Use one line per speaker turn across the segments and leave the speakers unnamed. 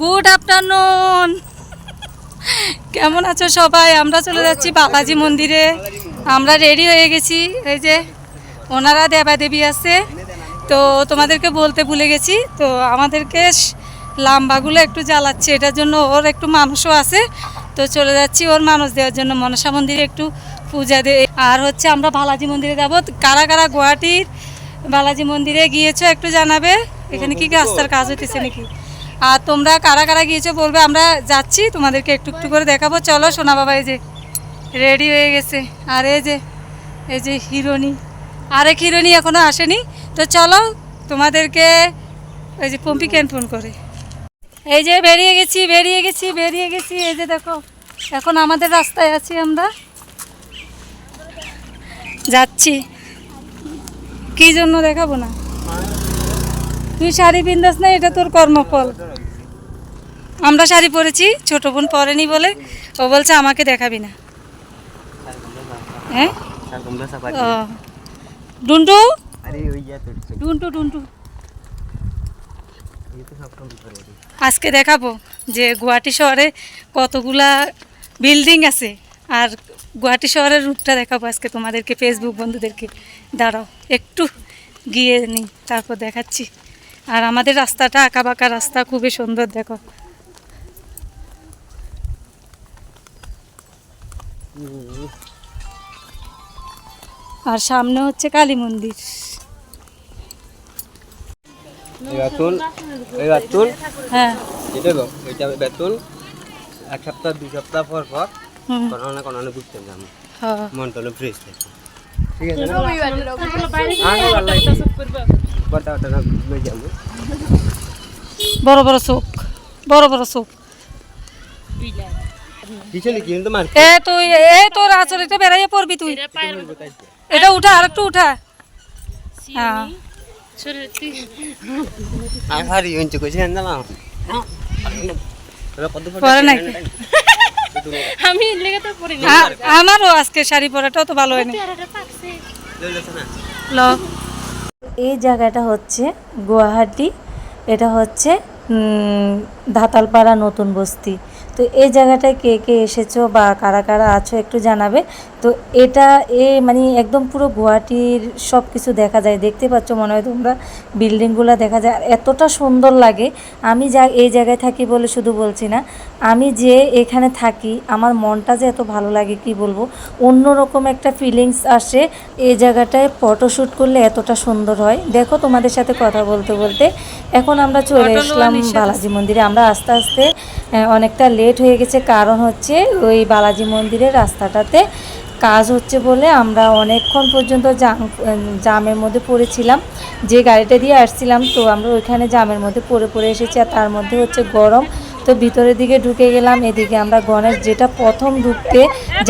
Good afternoon. কেমন আছো সবাই? আমরা চলে যাচ্ছি বালাজি মন্দিরে। আমরা রেডি হয়ে গেছি। এই যে ওনারা দেবাদেবী আছে। তো তোমাদেরকে বলতে ভুলে গেছি। তো আমাদেরকে লাম্বাগুলো একটু জ্বালাচ্ছে। এটার জন্য ওর একটু মানুষও আছে। তো চলে যাচ্ছি ওর মানুষ দেওয়ার জন্য। মনসা মন্দিরে একটু পূজা দে আর হচ্ছে আমরা বালাজি মন্দিরে যাব। কারা কারা গুয়াহাটির বালাজি মন্দিরে গিয়েছো একটু জানাবে। এখানে কি রাস্তার কাজ হতেছে নাকি? আর তোমরা কারা কারা গিয়েছো বলবে, আমরা যাচ্ছি, তোমাদেরকে একটু একটু করে দেখাবো। চলো, সোনা বাবা এই যে রেডি হয়ে গেছে। আর এই যে এই যে হিরোনি আরেক হিরোনি এখনও আসেনি। তো চলো, তোমাদেরকে ওই যে পম্পি কেন ফোন করে। এই যে বেরিয়ে গেছি বেরিয়ে গেছি বেরিয়ে গেছি। এই যে দেখো, এখন আমাদের রাস্তায় আছি আমরা। যাচ্ছি। কি জন্য দেখাবো না? তুই শাড়ি পিন্দাস না, এটা তোর কর্মফল। আমরা শাড়ি পরেছি, ছোট বোন পরেনি বলে, ও বলছে আমাকে দেখাবি না। হ্যাঁ? ডুন্টু? ডুন্টু ডুন্টু। আজকে দেখাবো যে গুয়াহাটি শহরে কতগুলা বিল্ডিং আছে, আর গুয়াহাটি শহরের রূপটা দেখাবো আজকে তোমাদেরকে ফেসবুক বন্ধুদেরকে। দাঁড়াও, একটু গিয়ে নিই তারপর দেখাচ্ছি। আর আমাদের রাস্তাটা আঁকা বাঁকা রাস্তা খুবই সুন্দর দেখো। আর সামনে হচ্ছে কালী মন্দির।
এই বেতন এই বেতন
হ্যাঁ।
এটা গো এটা বেতন এক সপ্তাহ দুই সপ্তাহ পর পর কোনো না কোনো না ঘুরতে যাব
হ্যাঁ।
ফ্রেশ থাকে। ঠিক আছে
বড় বড় চোখ বড় বড় চোখ। এ তুই এ তোর আচরিতে বেড়াইয়ে পড়বি তুই। এটা উঠা আর একটু উঠা। হ্যাঁ। আমারও আজকে শাড়ি পরাটাও তো ভালো হয়নি। এই জায়গাটা হচ্ছে গুয়াহাটি। এটা হচ্ছে ধাতালপাড়া নতুন বস্তি। তো এই জায়গাটায় কে কে এসেছ বা কারা কারা আছো একটু জানাবে। তো এটা এ মানে একদম পুরো গুয়াহাটির সব কিছু দেখা যায়। দেখতে পাচ্ছ মনে হয় তোমরা বিল্ডিংগুলো দেখা যায়। আর এতটা সুন্দর লাগে। আমি যা এই জায়গায় থাকি বলে শুধু বলছি না আমি যে এখানে থাকি আমার মনটা যে এত ভালো লাগে কি বলব? অন্যরকম একটা ফিলিংস আসে এই জায়গাটায় ফটোশ্যুট করলে এতটা সুন্দর হয়। দেখো তোমাদের সাথে কথা বলতে বলতে। এখন আমরা চলে আসলাম বালাজি মন্দিরে। আমরা আস্তে আস্তে অনেকটা লেট হয়ে গেছে। কারণ হচ্ছে ওই বালাজি মন্দিরের রাস্তাটাতে কাজ হচ্ছে বলে আমরা অনেকক্ষণ পর্যন্ত জাম জামের মধ্যে পড়েছিলাম। যে গাড়িটা দিয়ে আসছিলাম, তো আমরা ওইখানে জামের মধ্যে পড়ে পড়ে এসেছি। আর তার মধ্যে হচ্ছে গরম। তো ভিতরের দিকে ঢুকে গেলাম এদিকে আমরা গণেশ যেটা প্রথম ঢুকতে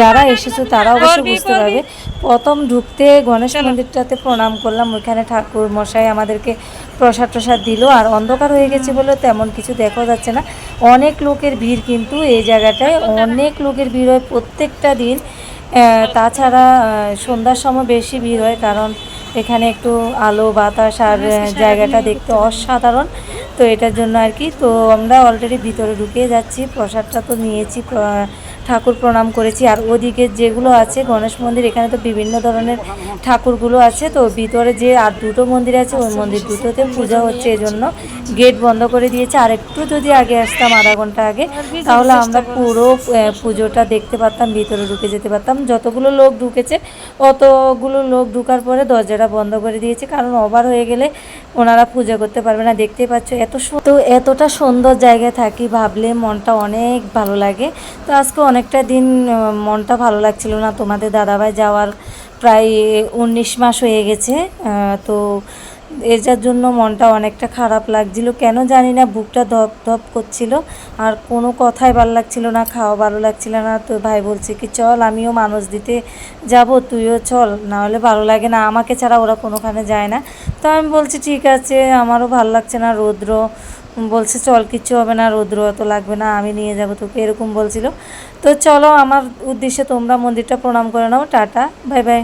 যারা এসেছ তারা অবশ্য বুঝতে পারবে। প্রথম ঢুকতে গণেশ মন্দিরটাতে প্রণাম করলাম ওইখানে ঠাকুর মশাই আমাদেরকে প্রসাদ প্রসাদ দিল আর অন্ধকার হয়ে গেছে বলে তেমন কিছু দেখা যাচ্ছে না। অনেক লোকের ভিড় কিন্তু এই জায়গাটায় অনেক লোকের ভিড় হয় প্রত্যেকটা দিন। তাছাড়া সন্ধ্যার সময় বেশি ভিড় হয় কারণ এখানে একটু আলো বাতাস আর জায়গাটা দেখতে অসাধারণ। তো এটার জন্য আর কি। তো আমরা অলরেডি ভিতরে ঢুকে যাচ্ছি। প্রসাদটা তো নিয়েছি ঠাকুর প্রণাম করেছি। আর ওদিকে যেগুলো আছে, গণেশ মন্দির, এখানে তো বিভিন্ন ধরনের ঠাকুরগুলো আছে। তো ভিতরে যে আর দুটো মন্দির আছে, ওই মন্দির দুটোতে পূজা হচ্ছে এই জন্য গেট বন্ধ করে দিয়েছে। আর একটু যদি আগে আসতাম, আধা ঘণ্টা আগে, তাহলে আমরা পুরো পুজোটা দেখতে পারতাম, ভিতরে ঢুকে যেতে পারতাম। যতগুলো লোক ঢুকেছে, অতগুলো লোক ঢুকার পরে দরজাটা বন্ধ করে দিয়েছে। কারণ ওভার হয়ে গেলে ওনারা পূজা করতে পারবে না। দেখতে পাচ্ছ, এত তো এতটা সুন্দর জায়গায় থাকি ভাবলে মনটা অনেক ভালো লাগে। তো আজকে অনেকটা দিন মনটা ভালো লাগছিল না। তোমাদের দাদাভাই যাওয়ার প্রায় উনিশ মাস হয়ে গেছে। তো এটার জন্য মনটা অনেকটা খারাপ লাগছিল। কেন জানি না, বুকটা ধপ ধপ করছিল। আর কোনো কথাই ভালো লাগছিল না, খাওয়া ভালো লাগছিল না। তো ভাই বলছে কি, চল, আমিও মানুষ দিতে যাব, তুইও চল। না হলে ভালো লাগে না, আমাকে ছাড়া ওরা কোনোখানে যায় না। তো আমি বলছি, ঠিক আছে, আমারও ভালো লাগছে না, রৌদ্র। বলছে, চল, কিচ্ছু হবে না, রৌদ্র অত লাগবে না, আমি নিয়ে যাব তোকে। এরকম বলছিল। তো চলো, আমার উদ্দেশ্যে তোমরা মন্দিরটা প্রণাম করে নাও। Tata, bye bye.